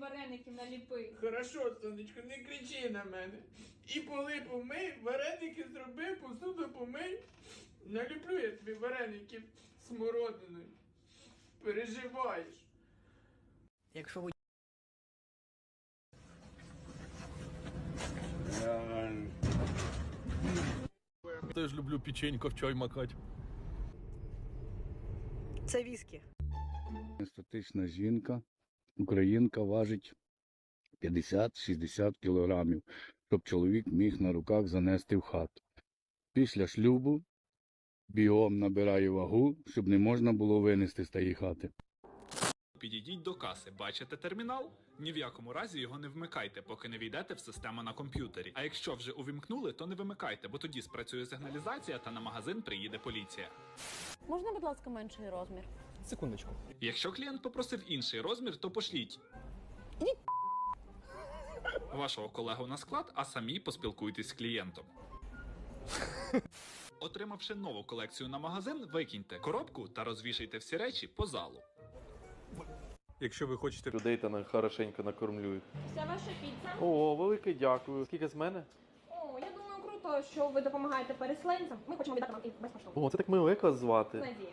вареників наліпи. Хорошо, сонечко, не кричи на мене. І поли помий, вареники зроби, посуду помий. Наліплю я тобі вареників смородиною. Переживаєш. Якщо ви Теж люблю печенько в чай макати. це віскі. Статична жінка, українка важить 50-60 кілограмів, щоб чоловік міг на руках занести в хату. Після шлюбу бігом набирає вагу, щоб не можна було винести з тієї хати. Підійдіть до каси, бачите термінал? Ні в якому разі його не вмикайте, поки не війдете в систему на комп'ютері. А якщо вже увімкнули, то не вимикайте, бо тоді спрацює сигналізація та на магазин приїде поліція. Можна, будь ласка, менший розмір? Секундочку. Якщо клієнт попросив інший розмір, то пошліть. Вашого колегу на склад, а самі поспілкуйтесь з клієнтом. Отримавши нову колекцію на магазин, викиньте коробку та розвішайте всі речі по залу. Якщо ви хочете людей та на- хорошенько накормлю їх. Це ваша піца. О, велике дякую. Скільки з мене? О, я думаю, круто, що ви допомагаєте переселенцям. Ми хочемо віддати вам і безкоштовно. О, це так мило, як вас звати? Надія.